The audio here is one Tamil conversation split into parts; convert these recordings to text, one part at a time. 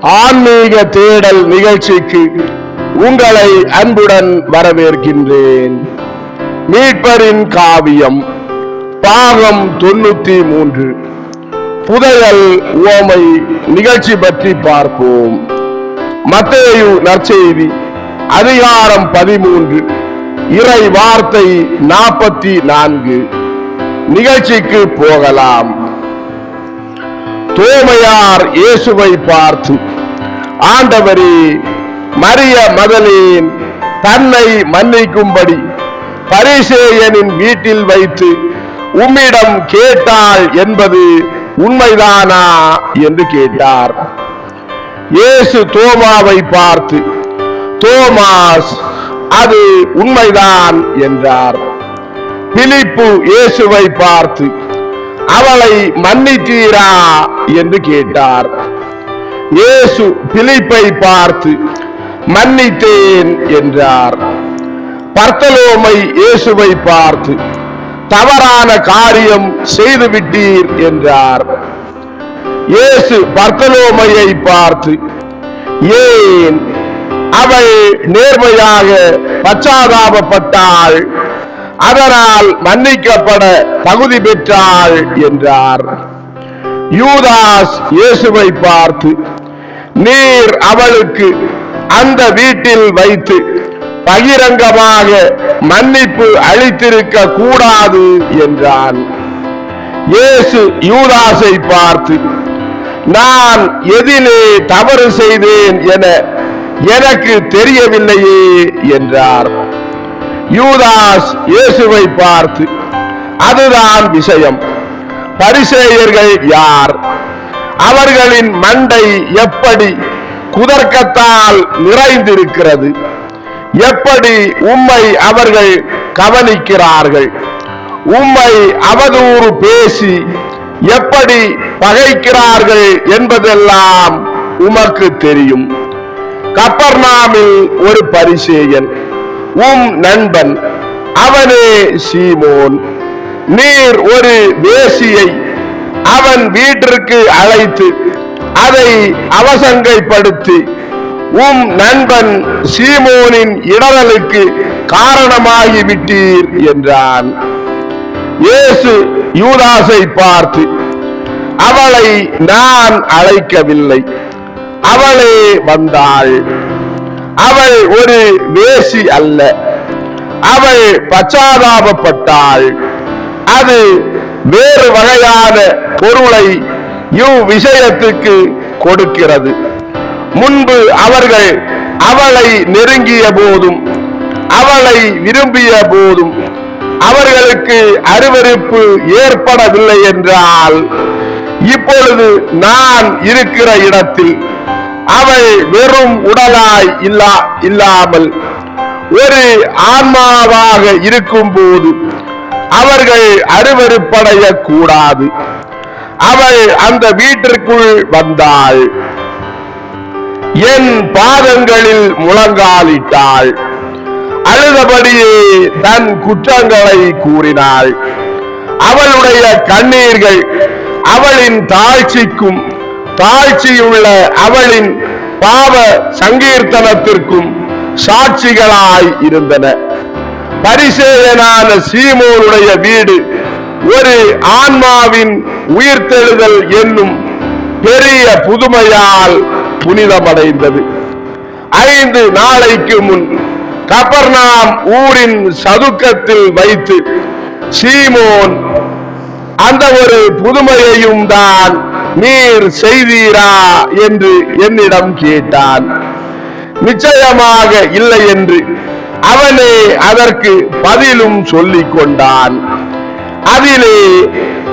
ஆன்மீக தேடல் நிகழ்ச்சிக்கு உங்களை அன்புடன் வரவேற்கின்றேன். மீட்பரின் காவியம் பாகம் தொண்ணூத்தி மூன்று. புதையல் உவமை நிகழ்ச்சி பற்றி பார்ப்போம். மத்தேயு நற்செய்தி அதிகாரம் பதிமூன்று. இறை வார்த்தை நாற்பத்தி நான்கு. நிகழ்ச்சிக்கு போகலாம். தோமையார் இயேசுவை பார்த்து ஆண்டவரே மரிய மதலின் தன்னை மன்னிக்கும்படி பரிசேயனின் வீட்டில் வைத்து உம்மிடம் கேட்டாள் என்பது உண்மைதானா? என்று கேட்டார். இயேசு தோமாவை பார்த்து தோமாஸ் அது உண்மைதான் என்றார். பிலிப்பு இயேசுவை பார்த்து அவளை மன்னித்தீரா என்று கேட்டார். இயேசு பிலிப்பை பார்த்து மன்னித்தேன் என்றார். பர்த்தலோமை இயேசுவை பார்த்து தவறான காரியம் செய்துவிட்டீர் என்றார். இயேசு பர்த்தலோமையை பார்த்து ஏன்? அவள் நேர்மையாக பச்சாதாபப்பட்டாள். அதனால் மன்னிக்கப்பட தகுதி பெற்றாள் என்றார். யூதாஸ் இயேசுவை பார்த்து நீர் அவளுக்கு அந்த வீட்டில் வைத்து பகிரங்கமாக மன்னிப்பு அளித்திருக்க கூடாது என்றான். இயேசு யூதாஸை பார்த்து நான் எதிலே தவறு செய்தேன் என எனக்கு தெரியவில்லையே என்றார். யூதாஸ் இயேசுவை பார்த்து அதுதான் விஷயம். பரிசேயர்கள் யார்? அவர்களின் மண்டை எப்படி குதர்க்கத்தால் நிறைந்திருக்கிறது? எப்படி உம்மை அவர்கள் கவனிக்கிறார்கள்? உம்மை அவதூறு பேசி எப்படி பகைக்கிறார்கள் என்பதெல்லாம் உமக்கு தெரியும். கப்பர்நாமில் ஒரு பரிசேயன் உம் நண்பன் அவனே சீமோன். நீர் ஒரு வேசியை அவன் வீட்டிற்கு அழைத்து அதை அவசங்கைப்படுத்தி உம் நண்பன் சீமோனின் இடரலுக்கு காரணமாகி விட்டீர் என்றான். இயேசு யூதாசை பார்த்து அவளை நான் அழைக்கவில்லை அவளே வந்தாள். அவள் ஒரு வேசி அல்ல. அவள் பச்சாதாபப்பட்டாள். அது வேறு வகையான பொருளை இவ் விஷயத்துக்கு கொடுக்கிறது. முன்பு அவர்கள் அவளை நெருங்கிய போதும் அவளை விரும்பிய போதும் அவர்களுக்கு அருவருப்பு ஏற்படவில்லை என்றால் இப்பொழுது நான் இருக்கிற இடத்தில் அவள் வெறும் உடலாய் இல்லா இல்லாமல் ஒரு ஆன்மாவாக இருக்கும் போது அவர்கள் அருவருப்படைய கூடாது அவள் அந்த வீட்டிற்குள் வந்தாள். என் பாதங்களில் முழங்காலிட்டாள். அழுதபடியே தன் குற்றங்களை கூறினாள். அவளுடைய கண்ணீர்கள் அவளின் தாழ்ச்சிக்கும் தாழ்ச்சியுள்ள அவளின் பாவ சங்கீர்த்தனத்திற்கும் சாட்சிகளாய் இருந்தன. பரிசேயனான சீமோனுடைய வீடு ஒரு ஆன்மாவின் உயிர்த்தெழுதல் என்னும் பெரிய புதுமையால் புனிதமடைந்தது. ஐந்து நாளைக்கு முன் கபர்னாம் ஊரின் சதுக்கத்தில் வைத்து சீமோன் அந்த ஒரு புதுமையையும் தான் நீர் செய்தீரா என்று என்னிடம் கேட்டான். நிச்சயமாக இல்லை என்று அவனே அதற்கு பதிலும் சொல்லிக் கொண்டான். அதிலே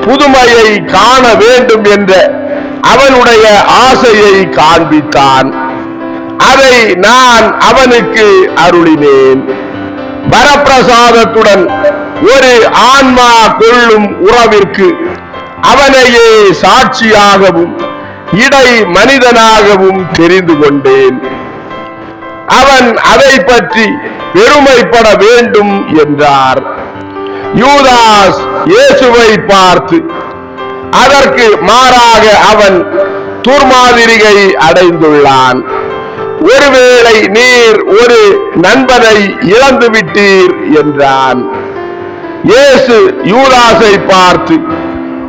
புதுமையை காண வேண்டும் என்ற அவனுடைய ஆசையை காண்பித்தான். அதை நான் அவனுக்கு அருளினேன். வரப்பிரசாதத்துடன் ஒரு ஆன்மா கொள்ளும் உறவிற்கு அவனையே சாட்சியாகவும் இடை மனிதனாகவும் தெரிந்து கொண்டேன். அவன் அதை பற்றி பெருமைப்பட வேண்டும் என்றார். யூதாஸ் இயேசுவை பார்த்து அதற்கு மாறாக அவன் துர்மாதிரிகை அடைந்துள்ளான். ஒருவேளை நீர் ஒரு நண்பனை இழந்து விட்டீர் என்றான். இயேசு யூதாசை பார்த்து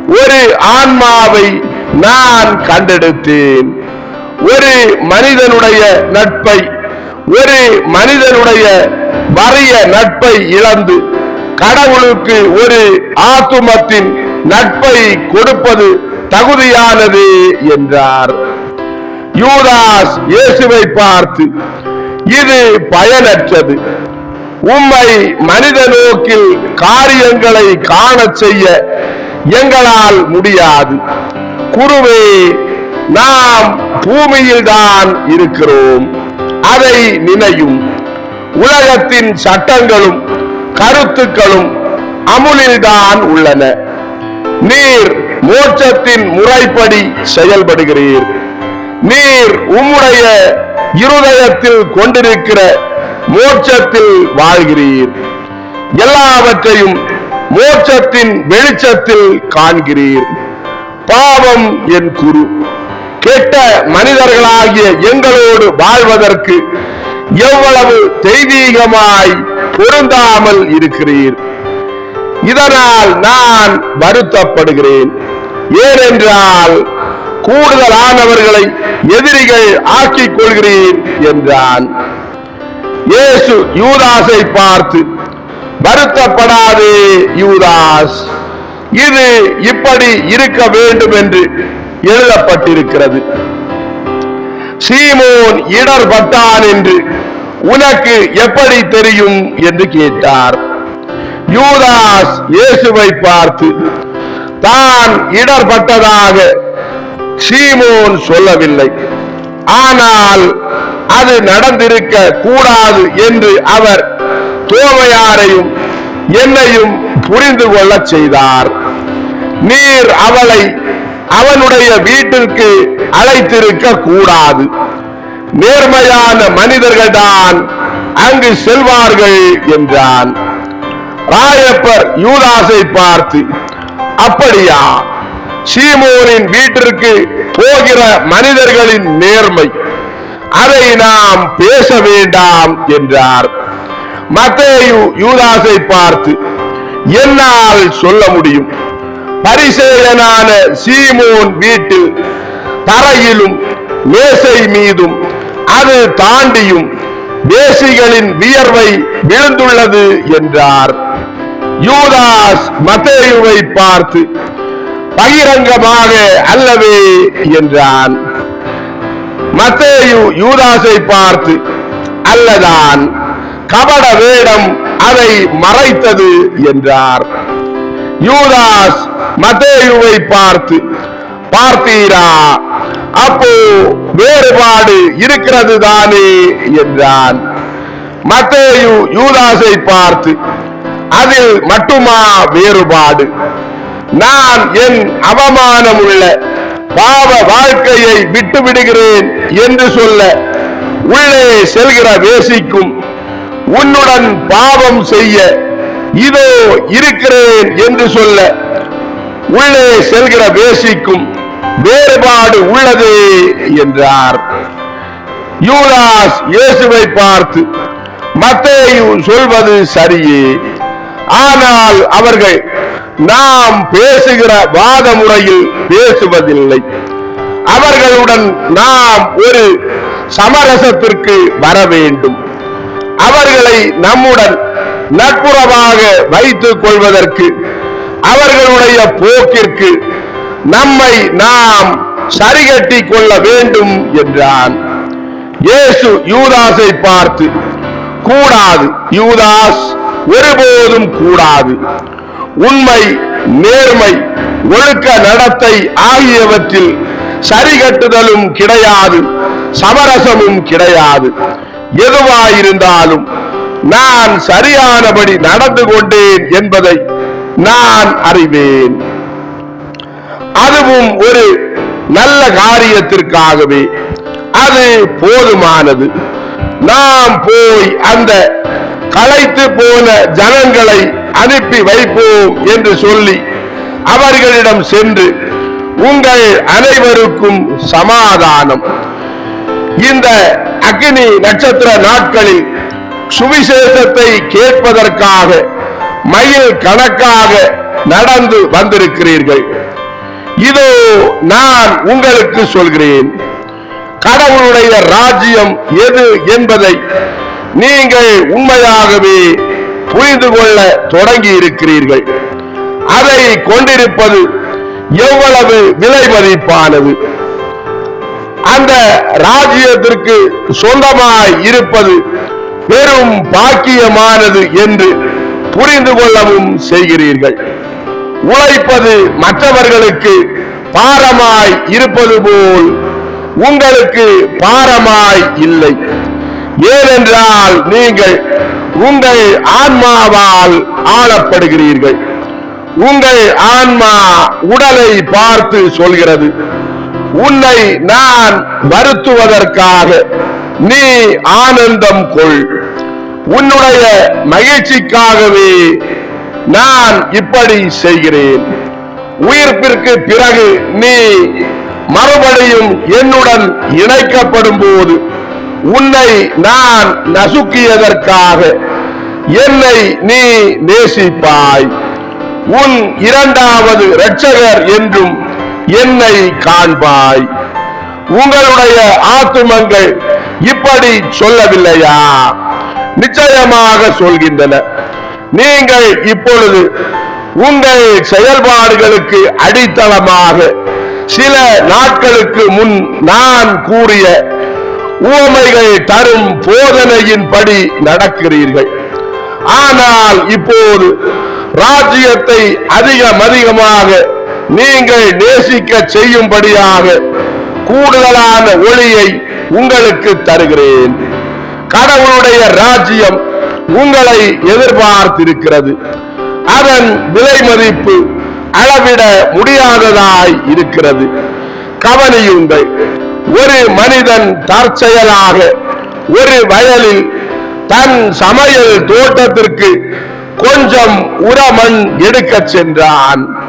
ஒரு ஆன்மாவை நான் கண்டெடுத்தேன். ஒரு மனிதனுடைய நட்பை ஒரு மனிதனுடைய வறிய நட்பை இழந்து கடவுளுக்கு ஒரு ஆத்துமத்தின் நட்பை கொடுப்பது தகுதியானது என்றார். யூதாஸ் இயேசுவை பார்த்து இது பயனற்றது. உம்மை மனித நோக்கில் காரியங்களை காண செய்ய எங்களால் முடியாது. குருவே நாம் பூமியில்தான் இருக்கிறோம். அதை நினையும். உலகத்தின் சட்டங்களும் கருத்துக்களும் அமுலில்தான் உள்ளன. நீர் மோட்சத்தின் முறைப்படி செயல்படுகிறீர். நீர் உம்முடைய இருதயத்தில் கொண்டிருக்கிற மோட்சத்தில் வாழ்கிறீர். எல்லாவற்றையும் மோட்சத்தின் வெளிச்சத்தில் காண்கிறீர். பாவம் என் குரு. கெட்ட மனிதர்களாகிய எங்களோடு வாழ்வதற்கு எவ்வளவு தெய்வீகமாய் பொருந்தாமல் இருக்கிறீர். இதனால் நான் வருத்தப்படுகிறேன். ஏனென்றால் கூடுதலானவர்களை எதிரிகள் ஆக்கிக் கொள்கிறேன் என்றான். இயேசு யூதாசை பார்த்து வருத்தப்படாதே யூதாஸ். இது இப்படி இருக்க வேண்டும் என்று எழுதப்பட்டிருக்கிறது. சீமோன் இடர்பட்டான் என்று உனக்கு எப்படி தெரியும் என்று கேட்டார். யூதாஸ் இயேசுவை பார்த்து தான் இடர்பட்டதாக சீமோன் சொல்லவில்லை. ஆனால் அது நடந்திருக்க கூடாது என்று அவர் தோமையாரையும் என்னையும் புரிந்து கொள்ளச் செய்தார். நீர் அவளை அவனுடைய வீட்டிற்கு அழைத்திருக்க கூடாது. நேர்மையான மனிதர்கள்தான் அங்கு செல்வார்கள் என்றான். ராயப்பர் யூதாசை பார்த்து அப்படியா? சீமோனின் வீட்டிற்கு போகிற மனிதர்களின் நேர்மை அதை நாம் பேச வேண்டாம் என்றார். மத்தேயு யூதாஸை பார்த்து என்னால் சொல்ல முடியும். பரிசேயனான சீமோன் வீட்டில் தரையிலும் மேசை மீதும் அது தாண்டியும் வேசிகளின் வியர்வை விழுந்துள்ளது என்றார். யூதாஸ் மத்தேயுவை பார்த்து பகிரங்கமாக அல்லவே என்றான். மத்தேயு யூதாஸை பார்த்து அல்லதான். கபட வேடம் அதை மறைத்தது என்றார். யூதாஸ் மத்தேயுவை பார்த்து பார்த்தீரா அப்போ வேறுபாடு இருக்கிறது தானே என்றான். மத்தேயு யூதாஸை பார்த்து அதில் மட்டுமா வேறுபாடு? நான் என் அவமானமுள்ள பாவ வாழ்க்கையை விட்டு விடுகிறேன் என்று சொல்ல உள்ளே செல்கிற வேசிக்கும் உன்னுடன் பாவம் செய்ய இதோ இருக்கிறேன் என்று சொல்ல உள்ளே செல்கிற வேசிக்கும் வேறுபாடு உள்ளதே என்றார். யூதாஸ் இயேசுவை பார்த்து மத்தேயு சொல்வது சரியே. ஆனால் அவர்கள் நாம் பேசுகிற வாத முறையில் பேசுவதில்லை. அவர்களுடன் நாம் ஒரு சமரசத்திற்கு வர வேண்டும். அவர்களை நம்முடன் நட்புறவாக வைத்துக் கொள்வதற்கு அவர்களுடைய போக்கிற்கு நம்மை நாம் சரிகட்டி கொள்ள வேண்டும் என்றான். இயேசு யூதாஸை பார்த்து கூடாது யூதாஸ் ஒருபோதும் கூடாது. உண்மை நேர்மை ஒழுக்க நடத்தை ஆகியவற்றில் சரிகட்டுதலும் கிடையாது சமரசமும் கிடையாது. எதுவாயிருந்தாலும் நான் சரியானபடி நடந்து கொண்டேன் என்பதை நான் அறிவேன். அதுவும் ஒரு நல்ல காரியத்திற்காகவே. அது போதுமானது. நாம் போய் அந்த களைத்து போன ஜனங்களை அனுப்பி வைப்போம் என்று சொல்லி அவர்களிடம் சென்று உங்கள் அனைவருக்கும் சமாதானம். இந்த அக்னி நட்சத்திர நாட்களில் சுவிசேஷத்தை கேட்பதற்காக மயில் கணக்காக நடந்து வந்திருக்கிறீர்கள். இதோ நான் உங்களுக்கு சொல்கிறேன் கடவுளுடைய ராஜ்யம் எது என்பதை நீங்கள் உண்மையாகவே புரிந்து கொள்ள தொடங்கி இருக்கிறீர்கள். அதை கொண்டிருப்பது எவ்வளவு விலை மதிப்பானது? அந்த ராஜ்யத்திற்கு சொந்தமாய் இருப்பது பெரும் பாக்கியமானது என்று புரிந்து கொள்ளவும் செய்கிறீர்கள். உழைப்பது மற்றவர்களுக்கு பாரமாய் இருப்பது போல் உங்களுக்கு பாரமாய் இல்லை. ஏனென்றால் நீங்கள் உங்கள் ஆன்மாவால் ஆளப்படுகிறீர்கள். உங்கள் ஆன்மா உடலை பார்த்து சொல்கிறது. உன்னை நான் வருத்துவதற்காக நீ ஆனந்தம் கொள். உன்னுடைய மகிழ்ச்சிக்காகவே நான் இப்படி செய்கிறேன். உயிர்ப்பிற்கு பிறகு நீ மறுபடியும் என்னுடன் இணைக்கப்படும் போது உன்னை நான் நசுக்கியதற்காக என்னை நீ நேசிப்பாய். உன் இரண்டாவது இரட்சகர் என்றும் என்னை காண்பாய். உங்களுடைய ஆத்துமங்கள் இப்படி சொல்லவில்லையா? நிச்சயமாக சொல்கின்றன. நீங்கள் இப்பொழுது உங்கள் செயல்பாடுகளுக்கு அடித்தளமாக சில நாட்களுக்கு முன் நான் கூறிய உவமைகள் தரும் போதனையின்படி நடக்கிறீர்கள். ஆனால் இப்போது ராஜ்யத்தை அதிகம் அதிகமாக நீங்கள் நேசிக்க செய்யும்படியாக கூடுதலான ஒளியை உங்களுக்கு தருகிறேன். கடவுளுடைய ராஜ்யம் உங்களை எதிர்பார்த்திருக்கிறது. அதன் விலை மதிப்பு அளவிட முடியாததாய் இருக்கிறது. கவனியுங்கள் ஒரு மனிதன் தற்செயலாக ஒரு வயலில் தன் சமையல் தோட்டத்திற்கு கொஞ்சம் உரமண் எடுக்கச் சென்றான்.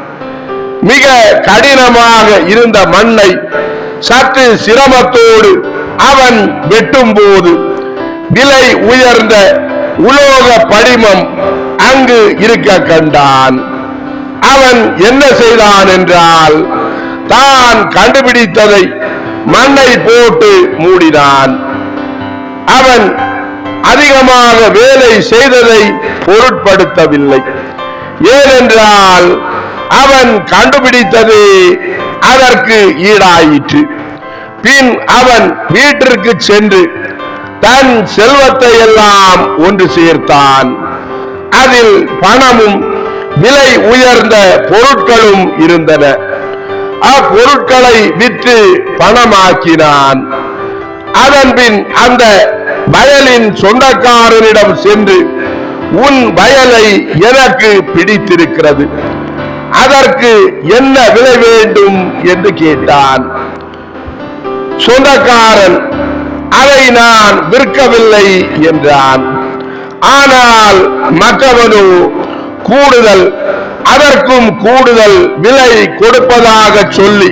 மிக கடினமாக இருந்த மண்ணை சற்று சிரமத்தோடு அவன் வெட்டும் போது விலை உயர்ந்த உலோக படிமம் அங்கு இருக்க கண்டான். அவன் என்ன செய்தான் என்றால் தான் கண்டுபிடித்ததை மண்ணை போட்டு மூடினான். அவன் அதிகமாக வேலை செய்ததை பொருட்படுத்தவில்லை. ஏனென்றால் அவன் கண்டுபிடித்தது அதற்கு ஈடாயிற்று. பின் அவன் வீட்டிற்கு சென்று தன் செல்வத்தை எல்லாம் ஒன்று சேர்த்தான். அதில் பணமும் விலை உயர்ந்த பொருட்களும் இருந்தன. அப்பொருட்களை விற்று பணமாக்கினான். அதன் பின் அந்த வயலின் சொந்தக்காரனிடம் சென்று உன் வயலை எனக்கு பிடித்திருக்கிறது. அதற்கு என்ன விலை வேண்டும் என்று கேட்டான். சொந்தக்காரன் அதை நான் விற்கவில்லை என்றான். ஆனால் மற்றவனோ கூடுதல் அதற்கும் கூடுதல் விலை கொடுப்பதாக சொல்லி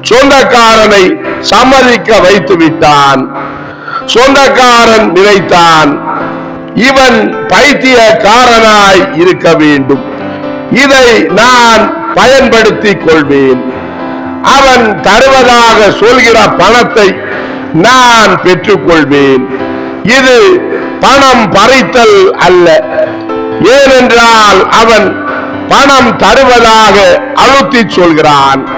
சொந்தக்காரனை சம்மதிக்க வைத்து விட்டான் சொந்தக்காரன் நினைத்தான் இவன் பைத்தியக்காரனாய் இருக்க வேண்டும். இதை நான் பயன்படுத்திக் கொள்வேன். அவன் தருவதாக சொல்கிற பணத்தை நான் பெற்றுக்கொள்வேன். இது பணம் பறித்தல் அல்ல. ஏனென்றால் அவன் பணம் தருவதாக அழுத்தி சொல்கிறான்.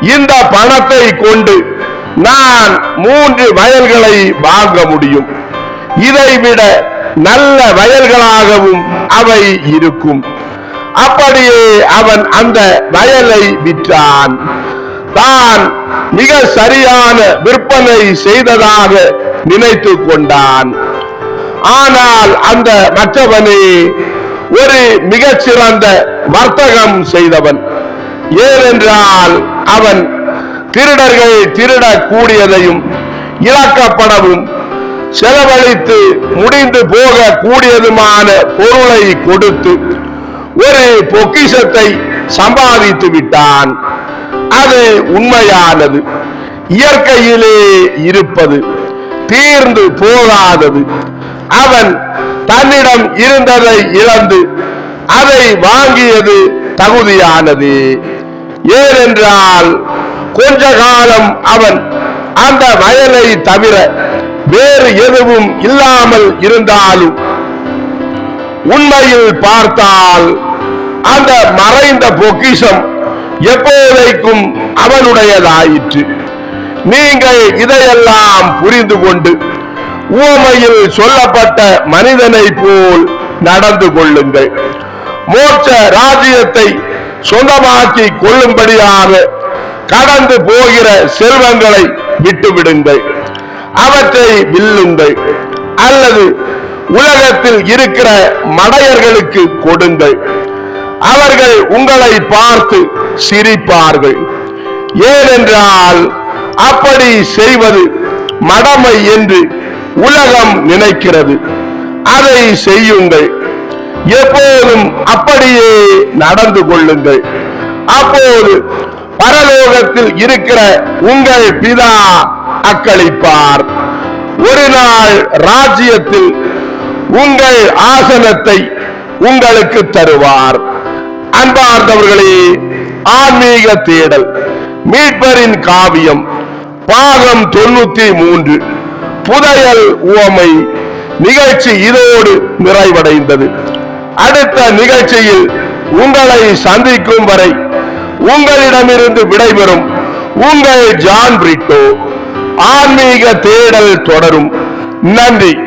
இந்த பணத்தை கொண்டு நான் மூன்று வயல்களை வாங்க முடியும். இதைவிட நல்ல வயல்களாகவும் அவை இருக்கும். அப்படியே அவன் அந்த வயலை விற்றான். தான் மிக சரியான விற்பனை செய்ததாக நினைத்து கொண்டான். ஆனால் அந்த மற்றவனே ஒரு மிகச்சிறந்த வர்த்தகம் செய்தவன். ஏனென்றால் அவன் திருடர்கள் திருடக்கூடியதையும் இழக்கப்படவும் செலவழித்து முடிந்து போக கூடியதுமான பொருளை கொடுத்து ஒரு பொக்கிஷத்தை சம்பாதித்து விட்டான். அது உண்மையானது. இயற்கையிலே இருப்பது தீர்ந்து போகாதது. அவன் தன்னிடம் இருந்ததை இழந்து அதை வாங்கியது தகுதியானது. ஏனென்றால் கொஞ்ச காலம் அவன் அந்த வயலை தவிர வேறு எதுவும் இல்லாமல் இருந்தாலும் உண்மையில் பார்த்தால் அந்த மறைந்த பொக்கிஷம் எப்போதைக்கும் அவனுடையதாயிற்று. நீங்கள் இதையெல்லாம் புரிந்து கொண்டு உவமையில் சொல்லப்பட்ட மனிதனை போல் நடந்து கொள்ளுங்கள். மோட்ச ராஜ்யத்தை சொந்தமாக்கி கொள்ளும்படியாக கடந்து போகிற செல்வங்களை விட்டுவிடுங்கள். அவற்றை வில்லுங்கள். அல்லது உலகத்தில் இருக்கிற மடையர்களுக்கு கொடுங்கள். அவர்கள் உங்களை பார்த்து சிரிப்பார்கள். ஏனென்றால் அப்படி செய்வது மடமை என்று உலகம் நினைக்கிறது. அதை செய்யுங்கள். எப்போதும் அப்படியே நடந்து கொள்ளுங்கள். அப்போது பரலோகத்தில் இருக்கிற உங்கள் பிதா அக்களிப்பார். ஒரு நாள் ராஜ்யத்தில் உங்கள் ஆசனத்தை உங்களுக்கு தருவார். அன்பார்ந்தவர்களே ஆன்மீக தேடல் மீட்பரின் காவியம் பாகம் தொண்ணூத்தி மூன்று புதையல் உவமை நிகழ்ச்சி இதோடு நிறைவடைந்தது. அடுத்த நிகழ்ச்சியில் உங்களை சந்திக்கும் வரை உங்களிடமிருந்து விடைபெறும் உங்கள் ஜான் பிரிட்டோ. ஆன்மீக தேடல் தொடரும். நன்றி.